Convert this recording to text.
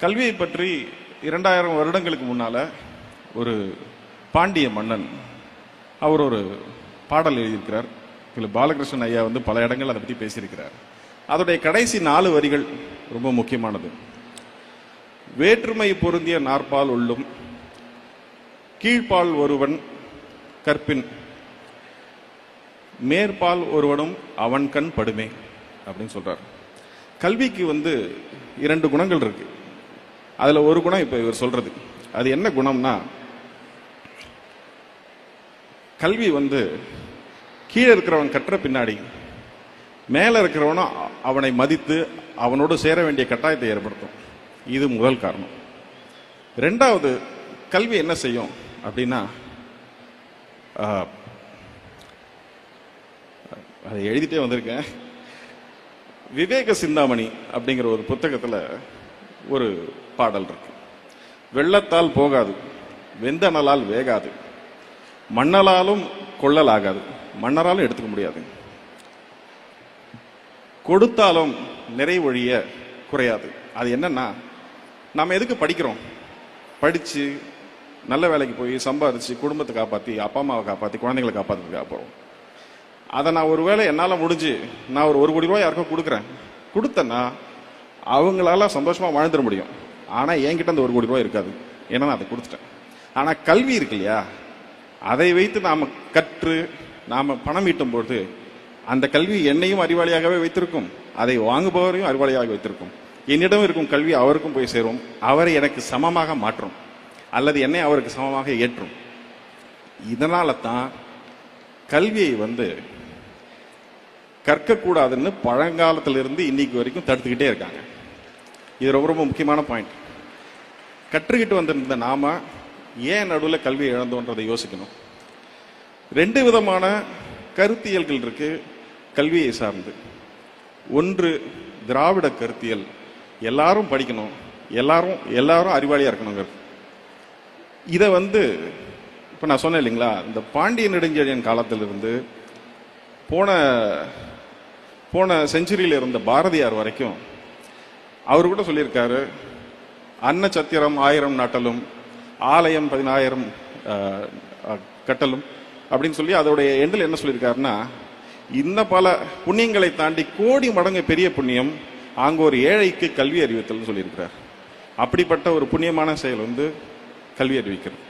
கல்வியை பற்றி இரண்டாயிரம் வருடங்களுக்கு முன்னால் ஒரு பாண்டிய மன்னன் அவர் ஒரு பாடல் எழுதியிருக்கிறார். திரு பாலகிருஷ்ணன் ஐயா வந்து பல இடங்கள் அதை பற்றி பேசியிருக்கிறார். அதோடைய கடைசி நாலு வரிகள் ரொம்ப முக்கியமானது. வேற்றுமை பொருந்திய நாற்பால் உள்ளும் கீழ்ப்பால் ஒருவன் கற்பின் மேற்பால் ஒருவனும் அவன் கண் படுமே அப்படின்னு சொல்றார். கல்விக்கு வந்து இரண்டு குணங்கள் இருக்கு. அதில் ஒரு குணம் இப்போ இவர் சொல்றது. அது என்ன குணம்னா கல்வி வந்து கீழே இருக்கிறவன் கற்ற பின்னாடி மேலே இருக்கிறவனும் அவனை மதித்து அவனோடு சேர வேண்டிய கட்டாயத்தை ஏற்படுத்தும். இது முதல் காரணம். ரெண்டாவது கல்வி என்ன செய்யும் அப்படின்னா அதை எழுதிட்டே வந்திருக்கேன். விவேக சிந்தாமணி அப்படிங்கிற ஒரு புத்தகத்தில் ஒரு பாடல் இருக்கு. வெள்ளத்தால் போகாது வெந்தனலால் வேகாது மண்ணலாலும் கொள்ளலாகாது மன்னராலும் எடுத்துக்க முடியாது. கொடுத்தாலும் நிறைவொழிய குறையாது. அது என்னன்னா நம்ம எதுக்கு படிக்கிறோம்? படித்து நல்ல வேலைக்கு போய் சம்பாதிச்சு குடும்பத்தை காப்பாற்றி அப்பா அம்மாவை காப்பாற்றி குழந்தைங்களை காப்பாத்துறதுக்காக போறோம். அதை நான் ஒரு வேளை என்னால் முடிஞ்சு நான் ஒரு ஒரு கோடி ரூபாய் யாருக்கோ கொடுக்குறேன். கொடுத்தேன்னா அவங்களால சந்தோஷமாக வாழ்ந்துட முடியும். ஆனால் என்கிட்ட அந்த ஒரு கோடி ரூபாய் இருக்காது. ஏன்னா நான் அதை கொடுத்துட்டேன். ஆனால் கல்வி இருக்கு இல்லையா? அதை வைத்து நாம் கற்று நாம் பணம் ஈட்டும் பொழுது அந்த கல்வி என்னையும் அறிவாளியாகவே வைத்திருக்கும். அதை வாங்குபவரையும் அறிவாளியாக வைத்திருக்கும். என்னிடம் இருக்கும் கல்வி அவருக்கும் போய் சேரும். அவரை எனக்கு சமமாக மாற்றும். அல்லது என்னை அவருக்கு சமமாக ஏற்றும். இதனால தான் கல்வியை வந்து கற்கக்கூடாதுன்னு பழங்காலத்திலிருந்து இன்னைக்கு வரைக்கும் தடுத்துக்கிட்டே இருக்காங்க. இது ரொம்ப ரொம்ப முக்கியமான பாயிண்ட் கற்றுக்கிட்டு வந்திருந்த நாம ஏன் நடுவில் கல்வியை இழந்தோன்றதை யோசிக்கணும். ரெண்டு விதமான கருத்தியல்கள் இருக்கு கல்வியை சார்ந்து. ஒன்று திராவிட கருத்தியல். எல்லாரும் படிக்கணும். எல்லாரும் எல்லாரும் அறிவாளியாக இருக்கணுங்கிறது. இதை வந்து இப்போ நான் சொன்னேன் இல்லைங்களா இந்த பாண்டிய நெடுஞ்செழியன் காலத்திலிருந்து போன போன செஞ்சுரியில் இருந்த பாரதியார் வரைக்கும் அவர் கூட சொல்லியிருக்காரு அன்ன சத்திரம் ஆயிரம் நாட்டலும் ஆலயம் பதினாயிரம் கட்டலும் அப்படின்னு சொல்லி அதோடைய எண்டில் என்ன சொல்லியிருக்காருன்னா இந்த பல புண்ணியங்களை தாண்டி கோடி மடங்கு பெரிய புண்ணியம் அங்கே ஒரு ஏழைக்கு கல்வி அறிவித்தல்னு சொல்லியிருக்கிறார். அப்படிப்பட்ட ஒரு புண்ணியமான செயல் வந்து கல்வி அறிவிக்கிறது.